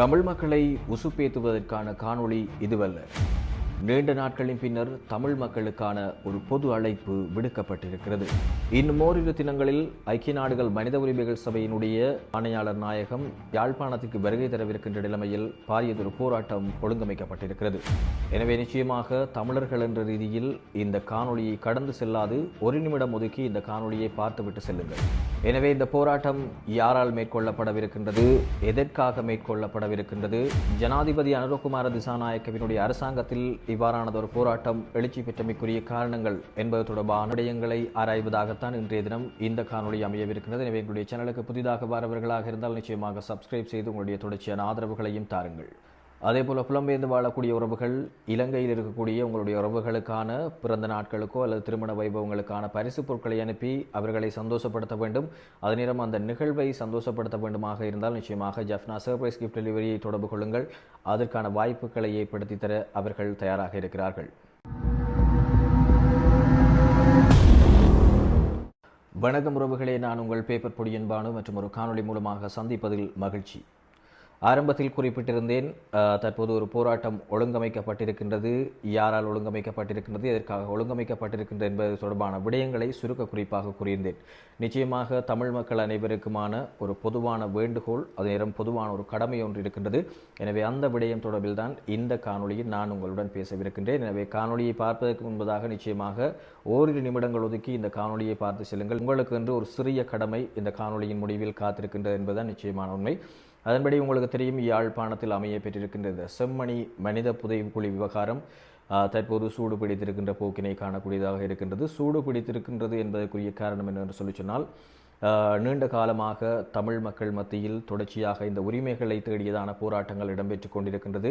தமிழ் மக்களை உசுப்பேத்துவதற்கான காணொளி இதுவல்ல. நீண்ட நாட்களின் பின்னர் தமிழ் மக்களுக்கான ஒரு பொது அழைப்பு விடுக்கப்பட்டிருக்கிறது. இன்னும் ஓரிரு தினங்களில் ஐக்கிய நாடுகள் மனித உரிமைகள் சபையினுடைய ஆணையாளர் நாயகம் யாழ்ப்பாணத்துக்கு வருகை தரவிருக்கின்ற நிலைமையில் பாரியதொரு போராட்டம் ஒழுங்கமைக்கப்பட்டிருக்கிறது. எனவே நிச்சயமாக தமிழர்கள் என்ற ரீதியில் இந்த காணொளியை கடந்து செல்லாது ஒரு நிமிடம் ஒதுக்கி இந்த காணொளியை பார்த்துவிட்டு செல்லுங்கள். எனவே இந்த போராட்டம் யாரால் மேற்கொள்ளப்படவிருக்கின்றது? எதற்காக மேற்கொள்ளப்படவிருக்கின்றது? ஜனாதிபதி அனுரகுமார திசாநாயக்கவினுடைய அரசாங்கத்தில் இவ்வாறானதொரு போராட்டம் எழுச்சி பெற்றமைக்குரிய காரணங்கள் என்பது தொடர்பான விடயங்களை ஆராய்வதாகத்தான் இன்றைய தினம் இந்த காணொலி அமையவிருக்கிறது எனவே எங்களுடைய சேனலுக்கு புதிதாக வரவர்களாக இருந்தால் நிச்சயமாக சப்ஸ்கிரைப் செய்து உங்களுடைய தொடர்ச்சியான ஆதரவுகளையும் தாருங்கள். அதே போல் புலம்பெயர்ந்து வாழக்கூடிய உறவுகள் இலங்கையில் இருக்கக்கூடிய உங்களுடைய உறவுகளுக்கான பிறந்த நாட்களுக்கோ அல்லது திருமண வைபவங்களுக்கான பரிசு பொருட்களை அனுப்பி அவர்களை சந்தோஷப்படுத்த வேண்டும். அதே நேரம் அந்த நிகழ்வை சந்தோஷப்படுத்த வேண்டுமாக இருந்தால் நிச்சயமாக ஜஃப்னா சர்ப்ரைஸ் கிஃப்ட் டெலிவரியை தொடர்பு கொள்ளுங்கள். அதற்கான வாய்ப்புகளை ஏற்படுத்தி தர அவர்கள் தயாராக இருக்கிறார்கள். வணக்கம் உறவுகளே. நான் உங்கள் பேப்பர் பொடியன்பானு மற்றும் ஒரு காணொளி மூலமாக சந்திப்பதில் மகிழ்ச்சி. ஆரம்பத்தில் குறிப்பிட்டிருந்தேன் தற்போது ஒரு போராட்டம் ஒழுங்கமைக்கப்பட்டிருக்கின்றது. யாரால் ஒழுங்கமைக்கப்பட்டிருக்கின்றது எதற்காக ஒழுங்கமைக்கப்பட்டிருக்கின்றது என்பது தொடர்பான விடயங்களை சுருக்க குறிப்பாக கூறியிருந்தேன். நிச்சயமாக தமிழ் மக்கள் அனைவருக்குமான ஒரு பொதுவான வேண்டுகோள் அதே நேரம் பொதுவான ஒரு கடமை ஒன்று இருக்கின்றது. எனவே அந்த விடயம் தொடர்பில் தான் இந்த காணொலியில் நான் உங்களுடன் பேசவிருக்கின்றேன். எனவே காணொலியை பார்ப்பதற்கு முன்பதாக நிச்சயமாக ஓரிரு நிமிடங்கள் ஒதுக்கி இந்த காணொலியை பார்த்து செல்லுங்கள். உங்களுக்கு என்று ஒரு சிறிய கடமை இந்த காணொலியின் முடிவில் காத்திருக்கின்றது என்பதுதான் நிச்சயமான உண்மை. அதன்படி உங்களுக்கு தெரியும் யாழ்ப்பாணத்தில் அமைய பெற்றிருக்கின்றது செம்மணி மனித புதைகுழி விவகாரம். தற்போது சூடு பிடித்திருக்கின்ற போக்கினை காணக்கூடியதாக இருக்கின்றது. சூடு பிடித்திருக்கின்றது என்பதற்குரிய காரணம் என்னவென்று சொல்லி சொன்னால் நீண்ட காலமாக தமிழ் மக்கள் மத்தியில் தொடர்ச்சியாக இந்த உரிமைகளை தேடியதான போராட்டங்கள் இடம்பெற்றுக் கொண்டிருக்கின்றது.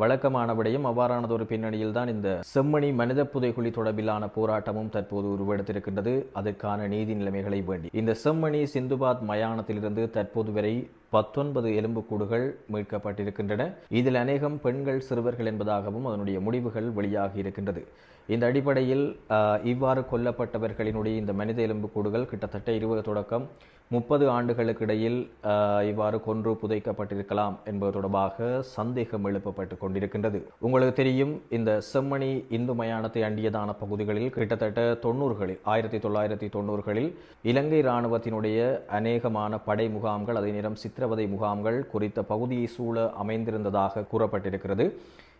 வழக்கமான விடயம் அவ்வாறானதொரு பின்னணியில் தான் இந்த செம்மணி மனித புதைகுழி தொடர்பிலான போராட்டமும் தற்போது உருவெடுத்திருக்கின்றது. அதற்கான நீதி நிலைமைகளை வேண்டி. இந்த செம்மணி சிந்துபாத் மயானத்திலிருந்து தற்போது வரை பத்தொன்பது எலும்புக்கூடுகள் மீட்கப்பட்டிருக்கின்றன. இதில் அநேகம் பெண்கள் சிறுவர்கள் என்பதாகவும் அதனுடைய முடிவுகள் வெளியாகி இருக்கின்றது. இந்த அடிப்படையில் இவ்வாறு கொல்லப்பட்டவர்களினுடைய இந்த மனித எலும்புக்கூடுகள் கிட்டத்தட்ட இருபது தொடக்கம் முப்பது ஆண்டுகளுக்கு இடையில் இவ்வாறு கொன்று புதைக்கப்பட்டிருக்கலாம் என்பது தொடர்பாக சந்தேகம் எழுப்பப்பட்டு கொண்டிருக்கின்றது. உங்களுக்கு தெரியும் இந்த செம்மணி இந்து மயானத்தை அண்டியதான பகுதிகளில் கிட்டத்தட்ட தொண்ணூறுகளில் ஆயிரத்தி தொள்ளாயிரத்தி தொண்ணூறுகளில் இலங்கை இராணுவத்தினுடைய அநேகமான படை முகாம்கள் அதே நேரம் சித்திரவதை முகாம்கள் குறித்த பகுதியை சூழ அமைந்திருந்ததாக கூறப்பட்டிருக்கிறது.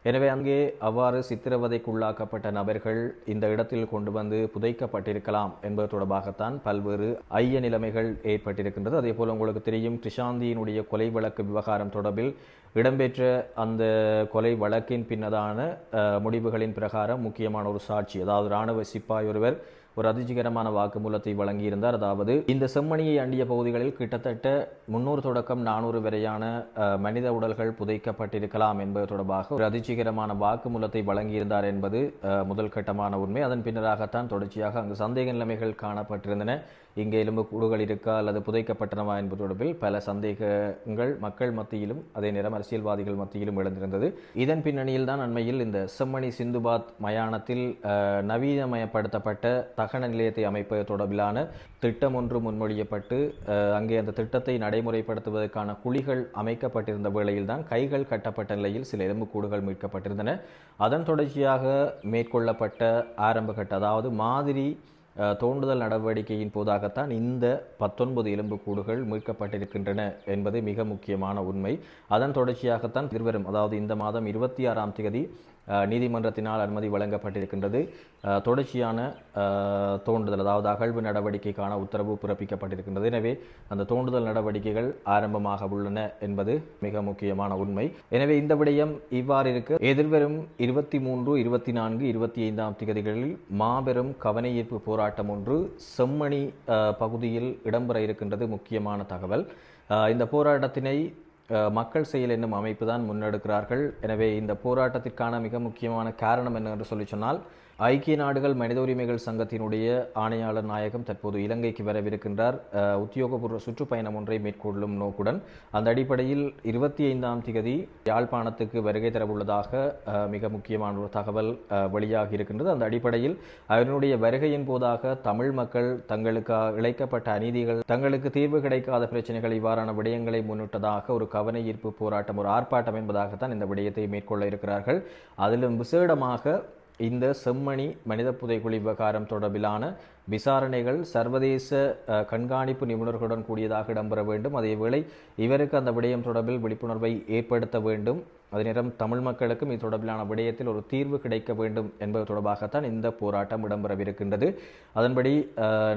எனவே அங்கே அவ்வாறு சித்திரவதைக்குள்ளாக்கப்பட்ட நபர்கள் இந்த இடத்தில் கொண்டு வந்து புதைக்கப்பட்டிருக்கலாம் என்பது தொடர்பாகத்தான் பல்வேறு ஐய நிலைமைகள் ஏற்பட்டிருக்கின்றது. அதே போல் உங்களுக்கு தெரியும் கிருஷாந்தியினுடைய கொலை வழக்கு விவகாரம் தொடர்பில் இடம்பெற்ற அந்த கொலை வழக்கின் பின்னதான முடிவுகளின் பிரகாரம் முக்கியமான ஒரு சாட்சி அதாவது இராணுவ சிப்பாய் ஒருவர் ஒரு அதிர்ச்சிகரமான வாக்குமூலத்தை வழங்கியிருந்தார். அதாவது இந்த செம்மணியை அண்டிய பகுதிகளில் கிட்டத்தட்ட முன்னூறு தொடக்கம் நானூறு வரையான மனித உடல்கள் புதைக்கப்பட்டிருக்கலாம் என்பது தொடர்பாக ஒரு அதிர்ச்சிகரமான வாக்குமூலத்தை வழங்கியிருந்தார் என்பது முதல் கட்டமான உண்மை. அதன் பின்னராகத்தான் தொடர்ச்சியாக அங்கு சந்தேக நிலைமைகள் காணப்பட்டிருந்தன. இங்கே எலும்பு கூடுகள் இருக்கா அல்லது புதைக்கப்பட்டனவா என்பது தொடர்பில் பல சந்தேகங்கள் மக்கள் மத்தியிலும் அதே நேரம் அரசியல்வாதிகள் மத்தியிலும் எழுந்திருந்தது. இதன் பின்னணியில் தான் அண்மையில் இந்த செம்மணி சிந்துபாத் மயானத்தில் நவீனமயப்படுத்தப்பட்ட தகன நிலையத்தை அமைப்பது தொடர்பிலான திட்டம் ஒன்று முன்மொழியப்பட்டு அங்கே அந்த திட்டத்தை நடைமுறைப்படுத்துவதற்கான குழிகள் அமைக்கப்பட்டிருந்த வேளையில் தான் கைகள் கட்டப்பட்ட நிலையில் சில எலும்புக்கூடுகள் மீட்கப்பட்டிருந்தன. அதன் தொடர்ச்சியாக மேற்கொள்ளப்பட்ட ஆரம்பகட்ட அதாவது மாதிரி தோண்டுதல் நடவடிக்கையின் போதாகத்தான் இந்த பத்தொன்பது எலும்புக்கூடுகள் மீட்கப்பட்டிருக்கின்றன என்பது மிக முக்கியமான உண்மை. அதன் தொடர்ச்சியாகத்தான் திருவரும் அதாவது இந்த மாதம் இருபத்தி ஆறாம் தேதி நீதிமன்றத்தினால் அனுமதி வழங்கப்பட்டிருக்கின்றது. தொடர்ச்சியான தோண்டுதல் அதாவது அகழ்வு நடவடிக்கைக்கான உத்தரவு பிறப்பிக்கப்பட்டிருக்கின்றது. எனவே அந்த தோண்டுதல் நடவடிக்கைகள் ஆரம்பமாக உள்ளன என்பது மிக முக்கியமான உண்மை. எனவே இந்த விடயம் இவ்வாறு இருக்க. எதிர்வரும் இருபத்தி மூன்று இருபத்தி நான்கு இருபத்தி ஐந்தாம் திகதிகளில் மாபெரும் கவனஈர்ப்பு போராட்டம் ஒன்று செம்மணி பகுதியில் இடம்பெற இருக்கின்றது முக்கியமான தகவல். இந்த போராட்டத்தினை மக்கள் செயல் என்னும் அமைப்பு தான் முன்னெடுக்கிறார்கள். எனவே இந்த போராட்டத்திற்கான மிக முக்கியமான காரணம் என்னவென்று சொல்லி சொன்னால் ஐக்கிய நாடுகள் மனித உரிமைகள் சங்கத்தினுடைய ஆணையாளர் நாயகம் தற்போது இலங்கைக்கு வரவிருக்கின்றார். உத்தியோகபூர்வ சுற்றுப்பயணம் ஒன்றை மேற்கொள்ளும் நோக்குடன் அந்த அடிப்படையில் இருபத்தி ஐந்தாம் திகதி யாழ்ப்பாணத்துக்கு வருகை தரவுள்ளதாக மிக முக்கியமான ஒரு தகவல் வெளியாகி இருக்கின்றது. அந்த அடிப்படையில் அவருடைய வருகையின் போதாக தமிழ் மக்கள் தங்களுக்கு இழைக்கப்பட்ட அநீதிகள் தங்களுக்கு தீர்வு கிடைக்காத பிரச்சனைகள் இவ்வாறான விடயங்களை முன்னிட்டதாக ஒரு கவன ஈர்ப்பு போராட்டம் ஒரு ஆர்ப்பாட்டம் என்பதாகத்தான் இந்த விடயத்தை மேற்கொள்ள இருக்கிறார்கள். அதிலும் விசேடமாக இந்த செம்மணி மனித புதைக்குழி விவகாரம் தொடர்பிலான விசாரணைகள் சர்வதேச கண்காணிப்பு நிபுணர்களுடன் கூடியதாக இடம்பெற வேண்டும். அதேவேளை இவருக்கு அந்த விடயம் தொடர்பில் விழிப்புணர்வை ஏற்படுத்த வேண்டும். அதே நேரம் தமிழ் மக்களுக்கும் இது தொடர்பிலான விடயத்தில் ஒரு தீர்வு கிடைக்க வேண்டும் என்பது தொடர்பாகத்தான் இந்த போராட்டம் இடம்பெறவிருக்கின்றது. அதன்படி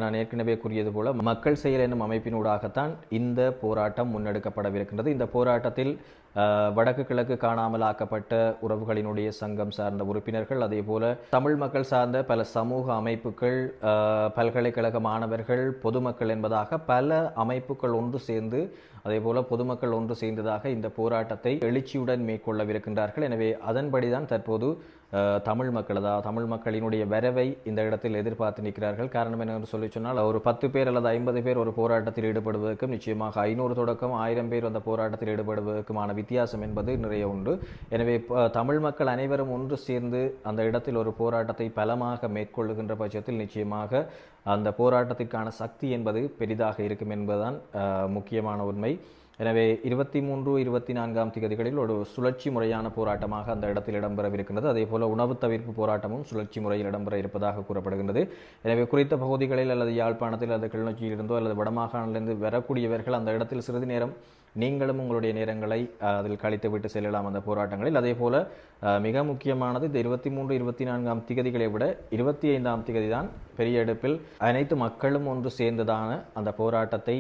நான் ஏற்கனவே கூறியது போல மக்கள் செயல் என்னும் அமைப்பினூடாகத்தான் இந்த போராட்டம் முன்னெடுக்கப்படவிருக்கின்றது. இந்த போராட்டத்தில் வடக்கு கிழக்கு காணாமல் ஆக்கப்பட்ட உறவுகளினுடைய சங்கம் சார்ந்த உறுப்பினர்கள் அதே போல தமிழ் மக்கள் சார்ந்த பல சமூக அமைப்புகள் பல்கலைக்கழக மாணவர்கள் பொதுமக்கள் என்பதாக பல அமைப்புகள் ஒன்று சேர்ந்து அதேபோல பொதுமக்கள் ஒன்று சேர்ந்ததாக இந்த போராட்டத்தை எழுச்சியுடன் மேற்கொள்ளவிருக்கின்றார்கள். எனவே அதன்படிதான் தற்போது தமிழ் மக்கள் அதாவது தமிழ் மக்களினுடைய வரவை இந்த இடத்தில் எதிர்பார்த்து நிற்கிறார்கள். காரணம் என்னவென்று சொல்லி சொன்னால் ஒரு பத்து பேர் அல்லது ஐம்பது பேர் ஒரு போராட்டத்தில் ஈடுபடுவதற்கும் நிச்சயமாக ஐநூறு தொடக்கம் ஆயிரம் பேர் அந்த போராட்டத்தில் ஈடுபடுவதற்குமான வித்தியாசம் என்பது நிறைய உண்டு. எனவே தமிழ் மக்கள் அனைவரும் ஒன்று சேர்ந்து அந்த இடத்தில் ஒரு போராட்டத்தை பலமாக மேற்கொள்ளுகின்ற பட்சத்தில் நிச்சயமாக அந்த போராட்டத்திற்கான சக்தி என்பது பெரிதாக இருக்கும் என்பதுதான் முக்கியமான உண்மை. எனவே இருபத்தி மூன்று இருபத்தி நான்காம் திகதிகளில் ஒரு சுழற்சி முறையான போராட்டமாக அந்த இடத்தில் இடம்பெறவிருக்கின்றது. அதே போல உணவு தவிர்ப்பு போராட்டமும் சுழற்சி முறையில் இடம்பெற இருப்பதாக கூறப்படுகின்றது. எனவே குறித்த பகுதிகளில் அல்லது யாழ்ப்பாணத்தில் அல்லது கிளிநொச்சியிலிருந்தோ அல்லது வடமாகாணிலிருந்து வரக்கூடியவர்கள் அந்த இடத்தில் சிறிது நேரம் நீங்களும் உங்களுடைய நேரங்களை அதில் கழித்துவிட்டு செல்லலாம் அந்த போராட்டங்களில். அதே போல் மிக முக்கியமானது இந்த இருபத்தி மூன்று இருபத்தி நான்காம் திகதிகளை விட இருபத்தி ஐந்தாம் திகதி தான் பெரிய எடுப்பில் அனைத்து மக்களும் ஒன்று சேர்ந்ததான அந்த போராட்டத்தை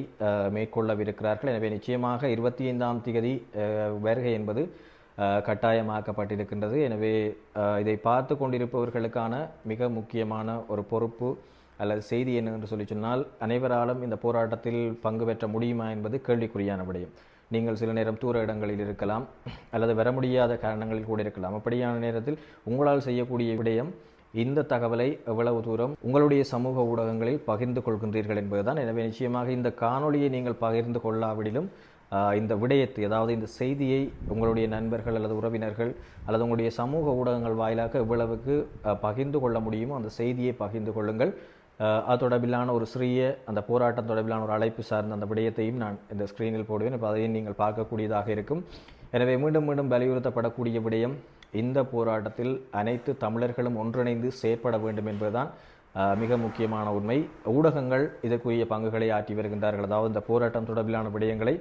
மேற்கொள்ளவிருக்கிறார்கள். எனவே நிச்சயமாக இருபத்தி ஐந்தாம் திகதி வருகை என்பது கட்டாயமாக்கப்பட்டிருக்கின்றது. எனவே இதை பார்த்து கொண்டிருப்பவர்களுக்கான மிக முக்கியமான ஒரு பொறுப்பு அல்லது செய்தி என்ன என்று சொல்லி சொன்னால் அனைவராலும் இந்த போராட்டத்தில் பங்கு பெற்ற முடியுமா என்பது கேள்விக்குறியான விடயம். நீங்கள் சில நேரம் தூர இடங்களில் இருக்கலாம் அல்லது வர முடியாத காரணங்களில் கூட இருக்கலாம். அப்படியான நேரத்தில் உங்களால் செய்யக்கூடிய விடயம் இந்த தகவலை எவ்வளவு தூரம் உங்களுடைய சமூக ஊடகங்களில் பகிர்ந்து கொள்கின்றீர்கள் என்பதுதான். எனவே நிச்சயமாக இந்த காணொளியை நீங்கள் பகிர்ந்து கொள்ளாவிடிலும் இந்த விடயத்தை அதாவது இந்த செய்தியை உங்களுடைய நண்பர்கள் அல்லது உறவினர்கள் அல்லது உங்களுடைய சமூக ஊடகங்கள் வாயிலாக எவ்வளவுக்கு பகிர்ந்து கொள்ள முடியுமோ அந்த செய்தியை பகிர்ந்து கொள்ளுங்கள். அது தொடர்பிலான ஒரு சிறிய அந்த போராட்டம் தொடர்பிலான ஒரு அழைப்பு சார்ந்த அந்த விடயத்தையும் நான் இந்த ஸ்க்ரீனில் போடுவேன். இப்போ அதையும் நீங்கள் பார்க்கக்கூடியதாக இருக்கும். எனவே மீண்டும் மீண்டும் வலியுறுத்தப்படக்கூடிய விடயம் இந்த போராட்டத்தில் அனைத்து தமிழர்களும் ஒன்றிணைந்து செயற்பட வேண்டும் என்பதுதான் மிக முக்கியமான உண்மை. ஊடகங்கள் இதற்குரிய பங்குகளை ஆற்றி வருகின்றார்கள். அதாவது இந்த போராட்டம் தொடர்பிலான விடயங்களை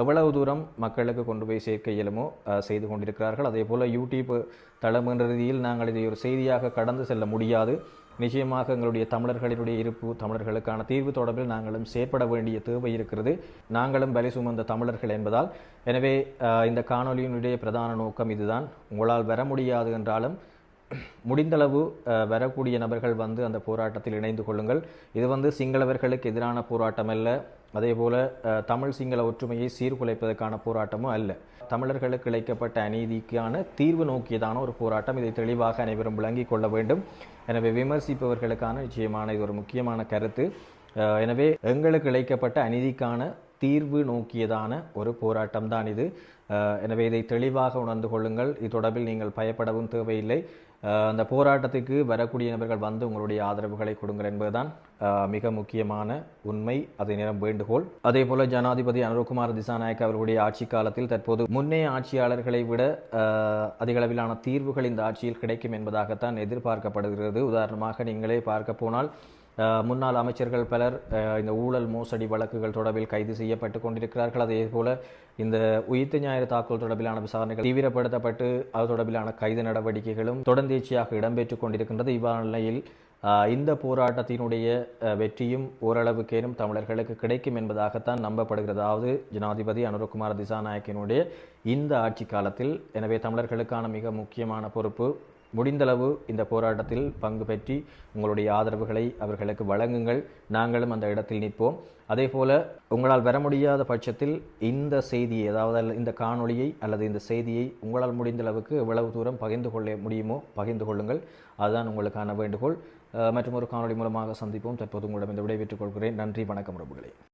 எவ்வளவு தூரம் மக்களுக்கு கொண்டு போய் சேர்க்க இயலுமோ செய்து கொண்டிருக்கிறார்கள். அதே போல் யூடியூப் தளம் என்ற ரீதியில் நாங்கள் இதை ஒரு செய்தியாக கடந்து செல்ல முடியாது. நிச்சயமாக எங்களுடைய தமிழர்களினுடைய இருப்பு தமிழர்களுக்கான தீர்வு தொடர்பில் நாங்களும் செயற்பட வேண்டிய தேவை இருக்கிறது. நாங்களும் வலி சுமந்த தமிழர்கள் என்பதால். எனவே இந்த காணொலியினுடைய பிரதான நோக்கம் இதுதான். உங்களால் வர முடியாது என்றாலும் முடிந்தளவு வரக்கூடிய நபர்கள் வந்து அந்த போராட்டத்தில் இணைந்து கொள்ளுங்கள். இது வந்து சிங்களவர்களுக்கு எதிரான போராட்டம் அல்ல. அதே போல் தமிழ் சிங்கள ஒற்றுமையை சீர்குலைப்பதற்கான போராட்டமும் அல்ல. தமிழர்களுக்கு இழைக்கப்பட்ட அநீதிக்கான தீர்வு நோக்கியதான ஒரு போராட்டம். இதை தெளிவாக அனைவரும் விளங்கிக் கொள்ள வேண்டும். எனவே விமர்சிப்பவர்களுக்கான நிச்சயமான இது ஒரு முக்கியமான கருத்து. எனவே எங்களுக்கு இழைக்கப்பட்ட அநீதிக்கான தீர்வு நோக்கியதான ஒரு போராட்டம் தான் இது எனவே இதை தெளிவாக உணர்ந்து கொள்ளுங்கள். இது தொடர்பில் நீங்கள் பயப்படவும் தேவையில்லை. அந்த போராட்டத்துக்கு வரக்கூடிய நபர்கள் வந்து உங்களுடைய ஆதரவுகளை கொடுங்கள் என்பதுதான் மிக முக்கியமான உண்மை. அதே நேரம் வேண்டுகோள். அதே போல ஜனாதிபதி அனுரகுமார் திசாநாயக் அவர்களுடைய ஆட்சி காலத்தில் தற்போது முன்னைய ஆட்சியாளர்களை விட அதிகளவிலான தீர்வுகள் இந்த ஆட்சியில் கிடைக்கும் என்பதாகத்தான் எதிர்பார்க்கப்படுகிறது. உதாரணமாக நீங்களே பார்க்க போனால் முன்னாள் அமைச்சர்கள் பலர் இந்த ஊழல் மோசடி வழக்குகள் தொடர்பில் கைது செய்யப்பட்டு கொண்டிருக்கிறார்கள். அதே போல இந்த உயிர்த்த ஞாயிறு தாக்குதல் தொடர்பிலான விசாரணைகள் தீவிரப்படுத்தப்பட்டு அது தொடர்பிலான கைது நடவடிக்கைகளும் தொடர்ந்தேர்ச்சியாக இடம்பெற்றுக் கொண்டிருக்கின்றது. இவ்வாறு நிலையில் இந்த போராட்டத்தினுடைய வெற்றியும் ஓரளவுக்கேனும் தமிழர்களுக்கு கிடைக்கும் என்பதாகத்தான் நம்பப்படுகிறது. அதாவது ஜனாதிபதி அனுரகுமார் திசாநாயக்கினுடைய இந்த ஆட்சி காலத்தில் எனவே தமிழர்களுக்கான மிக முக்கியமான பொறுப்பு முடிந்தளவு இந்த போராட்டத்தில் பங்கு பெற்றி உங்களுடைய ஆதரவுகளை அவர்களுக்கு வழங்குங்கள். நாங்களும் அந்த இடத்தில் நிற்போம். அதே போல உங்களால் வர முடியாத பட்சத்தில் இந்த செய்தியை அதாவது இந்த காணொளியை அல்லது இந்த செய்தியை உங்களால் முடிந்த அளவுக்கு எவ்வளவு தூரம் பகிர்ந்து கொள்ள முடியுமோ பகிர்ந்து கொள்ளுங்கள். அதுதான் உங்களுக்கான வேண்டுகோள். மற்றும் ஒரு காணொளி மூலமாக சந்திப்போம். தற்போது உங்களிடம் இந்த விடைபெற்றுக் கொள்கிறேன். நன்றி வணக்கம் உறவுகளே.